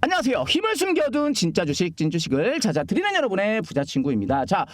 안녕하세요. 힘을 숨겨둔 진짜 주식, 찐 주식을 찾아드리는 여러분의 부자 친구입니다. 자,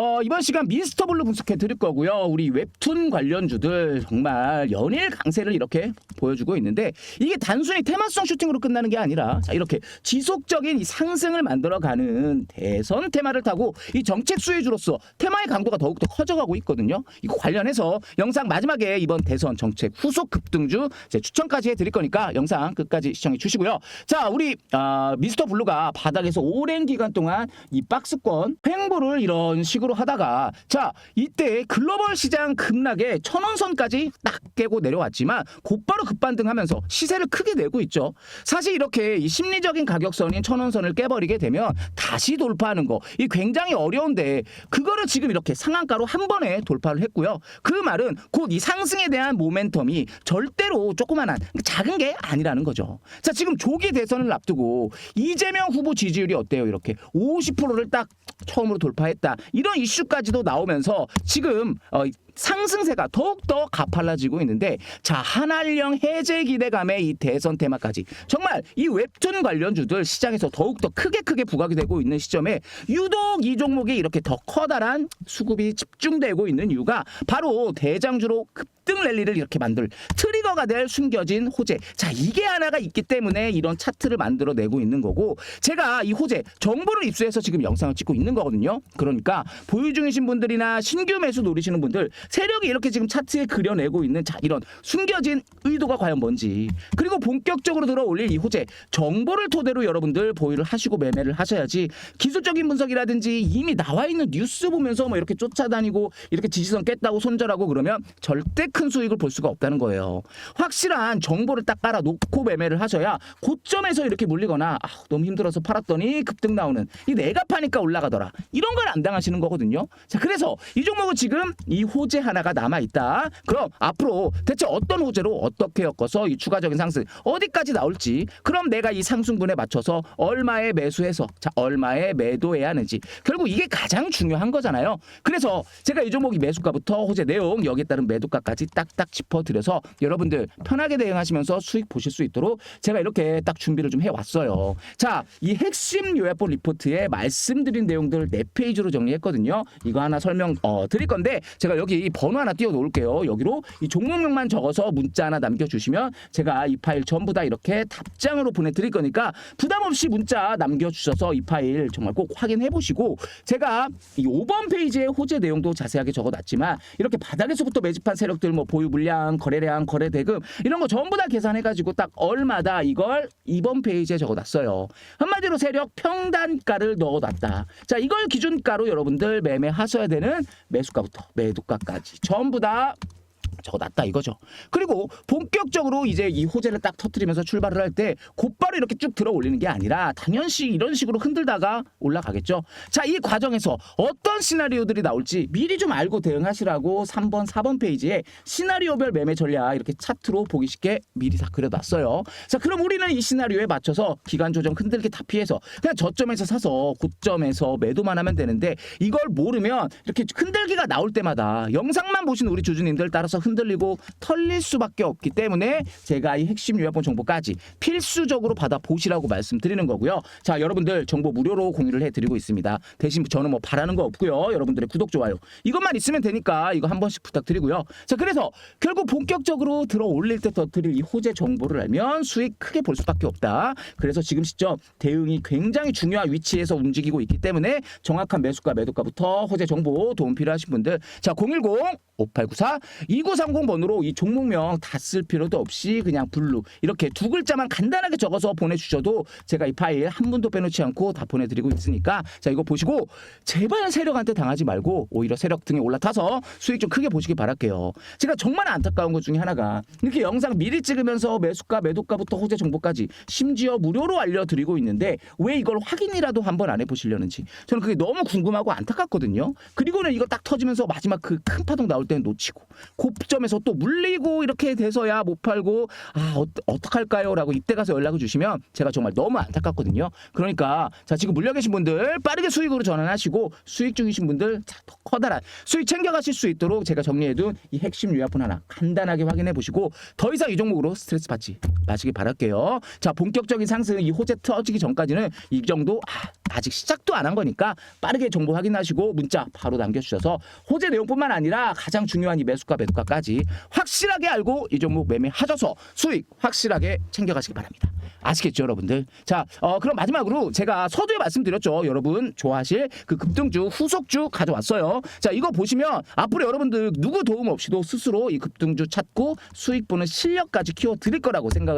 어, 이번 시간 미스터 블루 분석해 드릴 거고요. 우리 웹툰 관련주들 정말 연일 강세를 이렇게 보여주고 있는데 이게 단순히 테마성 슈팅으로 끝나는 게 아니라 자, 이렇게 지속적인 이 상승을 만들어가는 대선 테마를 타고 이 정책 수혜주로서 테마의 강도가 더욱더 커져가고 있거든요. 이거 관련해서 영상 마지막에 이번 대선 정책 후속 급등주 제 추천까지 해드릴 거니까 영상 끝까지 시청해 주시고요. 자, 우리 아, 미스터 블루가 바닥에서 오랜 기간 동안 이 박스권 횡보를 이런 식으로 하다가 자 이때 글로벌 시장 급락에 천원선까지 딱 깨고 내려왔지만 곧바로 급반등하면서 시세를 크게 내고 있죠. 사실 이렇게 이 심리적인 가격선인 천원선을 깨버리게 되면 다시 돌파하는 거 이 굉장히 어려운데 그거를 지금 이렇게 상한가로 한 번에 돌파를 했고요. 그 말은 곧 이 상승에 대한 모멘텀이 절대로 조그만한 작은 게 아니라는 거죠. 자 지금 조기 대선을 앞두고 이재명 후보 지지율이 어때요? 이렇게 50%를 딱 처음으로 돌파했다. 이런 이슈까지도 나오면서 지금 어, 상승세가 더욱더 가팔라지고 있는데 자 한알령 해제 기대감의 이 대선 테마까지. 정말 이 웹툰 관련주들 시장에서 더욱더 크게 크게 부각이 되고 있는 시점에 유독 이 종목이 이렇게 더 커다란 수급이 집중되고 있는 이유가 바로 대장주로 급등 랠리를 이렇게 만들 트리거가 될 숨겨진 호재. 자 이게 하나가 있기 때문에 이런 차트를 만들어내고 있는 거고 제가 이 호재 정보를 입수해서 지금 영상을 찍고 있는 거거든요. 그러니까 보유 중이신 분들이나 신규 매수 노리시는 분들 세력이 이렇게 지금 차트에 그려내고 있는 자 이런 숨겨진 의도가 과연 뭔지 그리고 본격적으로 들어 올릴 이 호재 정보를 토대로 여러분들 보유를 하시고 매매를 하셔야지 기술적인 분석이라든지 이미 나와 있는 뉴스 보면서 뭐 이렇게 쫓아다니고 이렇게 지지선 깼다고 손절하고 그러면 절대 큰 수익을 볼 수가 없다는 거예요. 확실한 정보를 딱 깔아 놓고 매매를 하셔야 고점에서 이렇게 물리거나 아, 너무 힘들어서 팔았더니 급등 나오는 이 내가 파니까 올라가더라 이런 걸 안 당하시는 거거든요. 자 그래서 이 종목은 지금 이 호재 하나가 남아 있다. 그럼 앞으로 대체 어떤 호재로 어떻게 엮어서 이 추가적인 상승 어디까지 나올지 그럼 내가 이 상승분에 맞춰서 얼마에 매수해서 자 얼마에 매도해야 하는지 결국 이게 가장 중요한 거잖아요. 그래서 제가 이 종목이 매수가부터 호재 내용 여기에 따른 매도가까지 딱딱 짚어드려서 여러분들 편하게 대응하시면서 수익 보실 수 있도록 제가 이렇게 딱 준비를 좀 해왔어요. 자, 이 핵심 요약본 리포트에 말씀드린 내용들 네 페이지로 정리했거든요. 이거 하나 설명 어, 드릴 건데 제가 여기 이 번호 하나 띄워 놓을게요. 여기로 이 종목명만 적어서 문자 하나 남겨주시면 제가 이 파일 전부 다 이렇게 답장으로 보내드릴 거니까 부담 없이 문자 남겨주셔서 이 파일 정말 꼭 확인해 보시고 제가 이 5번 페이지에 호재 내용도 자세하게 적어놨지만 이렇게 바닥에서부터 매집한 세력들 뭐 보유 물량, 거래량, 거래 대금 이런 거 전부 다 계산해가지고 딱 얼마다 이걸 2번 페이지에 적어놨어요. 한마디로 세력 평단가를 넣어놨다. 자 이걸 기준가로 여러분들 매매하셔야 되는 매수가부터 매도가까지 전부 다 적어놨다 이거죠. 그리고 본격적으로 이제 이 호재를 딱 터트리면서 출발을 할 때 곧바로 이렇게 쭉 들어 올리는 게 아니라 당연시 이런 식으로 흔들다가 올라가겠죠. 자, 이 과정에서 어떤 시나리오들이 나올지 미리 좀 알고 대응하시라고 3번, 4번 페이지에 시나리오별 매매 전략 이렇게 차트로 보기 쉽게 미리 다 그려놨어요. 자, 그럼 우리는 이 시나리오에 맞춰서 기간 조정 흔들기 다 피해서 그냥 저점에서 사서 고점에서 매도만 하면 되는데 이걸 모르면 이렇게 흔들기가 나올 때마다 영상만 보신 우리 주주님들 따라서 흔들리고 털릴 수밖에 없기 때문에 제가 이 핵심 요약본 정보까지 필수적으로 받아 보시라고 말씀드리는 거고요. 자, 여러분들 정보 무료로 공유를 해드리고 있습니다. 대신 저는 뭐 바라는 거 없고요. 여러분들의 구독 좋아요 이것만 있으면 되니까 이거 한 번씩 부탁드리고요. 자, 그래서 결국 본격적으로 들어 올릴 때더 드릴 이 호재 정보를 알면 수익 크게 볼 수밖에 없다. 그래서 지금 시점 대응이 굉장히 중요한 위치에서 움직이고 있기 때문에 정확한 매수가 매도가부터 호재 정보 도움 필요하신 분들 자 010 5894 2930번으로 이 종목명 다 쓸 필요도 없이 그냥 블루 이렇게 두 글자만 간단하게 적어서 보내주셔도 제가 이 파일 한 분도 빼놓지 않고 다 보내드리고 있으니까 자 이거 보시고 제발 세력한테 당하지 말고 오히려 세력 등에 올라타서 수익 좀 크게 보시기 바랄게요. 제가 정말 안타까운 것 중에 하나가 이렇게 영상 미리 찍으면서 매수가 매도가부터 호재 정보까지 심지어 무료로 알려드리고 있는데 왜 이걸 확인이라도 한번 안 해보시려는지 저는 그게 너무 궁금하고 안타깝거든요. 그리고는 이거 딱 터지면서 마지막 그 큰 파동 나올 때는 놓치고 곧 시점에서 또 물리고 이렇게 돼서야 못 팔고 아 어, 어떡할까요?라고 이때 가서 연락을 주시면 제가 정말 너무 안타깝거든요. 그러니까 자 지금 물려 계신 분들 빠르게 수익으로 전환하시고 수익 중이신 분들 자, 더 커다란 수익 챙겨가실 수 있도록 제가 정리해둔 이 핵심 요약본 하나 간단하게 확인해 보시고 더 이상 이 종목으로 스트레스 받지 마시길 바랄게요. 자 본격적인 상승 이 호재 터지기 전까지는 이 정도 아, 아직 시작도 안 한 거니까 빠르게 정보 확인하시고 문자 바로 남겨주셔서 호재 내용뿐만 아니라 가장 중요한 이 매수가 매도가까지 확실하게 알고 이 종목 매매하셔서 수익 확실하게 챙겨가시기 바랍니다. 아시겠죠, 여러분들? 자, 어, 그럼 마지막으로 제가 서두에 말씀드렸죠. 여러분 좋아하실 그 급등주 후속주 가져왔어요. 자, 이거 보시면 앞으로 여러분들 누구 도움 없이도 스스로 이 급등주 찾고 수익 보는 실력까지 키워 드릴 거라고 생각을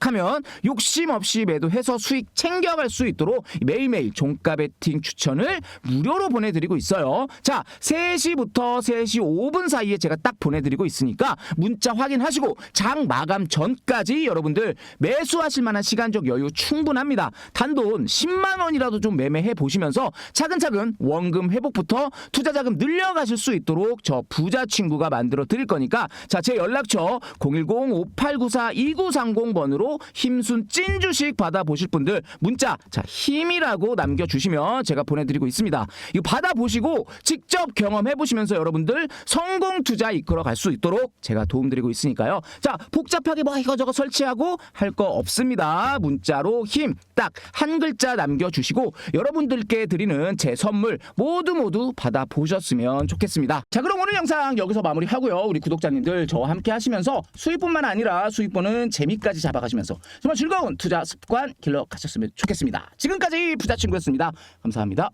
하면 욕심 없이 매도해서 수익 챙겨갈 수 있도록 매일매일 종가 베팅 추천을 무료로 보내드리고 있어요. 자, 3시부터 3시 5분 사이에 제가 딱 보내드리고 있으니까 문자 확인하시고 장 마감 전까지 여러분들 매수하실 만한 시간적 여유 충분합니다. 단돈 10만 원이라도 좀 매매해 보시면서 차근차근 원금 회복부터 투자 자금 늘려가실 수 있도록 저 부자 친구가 만들어 드릴 거니까 자 제 연락처 010-5894-2930번 으로 힘순 찐 주식 받아 보실 분들 문자 자 힘이라고 남겨주시면 제가 보내드리고 있습니다. 이거 받아 보시고 직접 경험해 보시면서 여러분들 성공 투자 이끌어 갈 수 있도록 제가 도움드리고 있으니까요. 자 복잡하게 뭐 이거저거 설치하고 할 거 없습니다. 문자로 힘 딱 한 글자 남겨주시고 여러분들께 드리는 제 선물 모두 모두 받아 보셨으면 좋겠습니다. 자 그럼 오늘 영상 여기서 마무리하고요. 우리 구독자님들 저와 함께 하시면서 수익뿐만 아니라 수익 보는 재미까지 잡아가시면서 정말 즐거운 투자 습관 길러 가셨으면 좋겠습니다. 지금까지 부자친구였습니다. 감사합니다.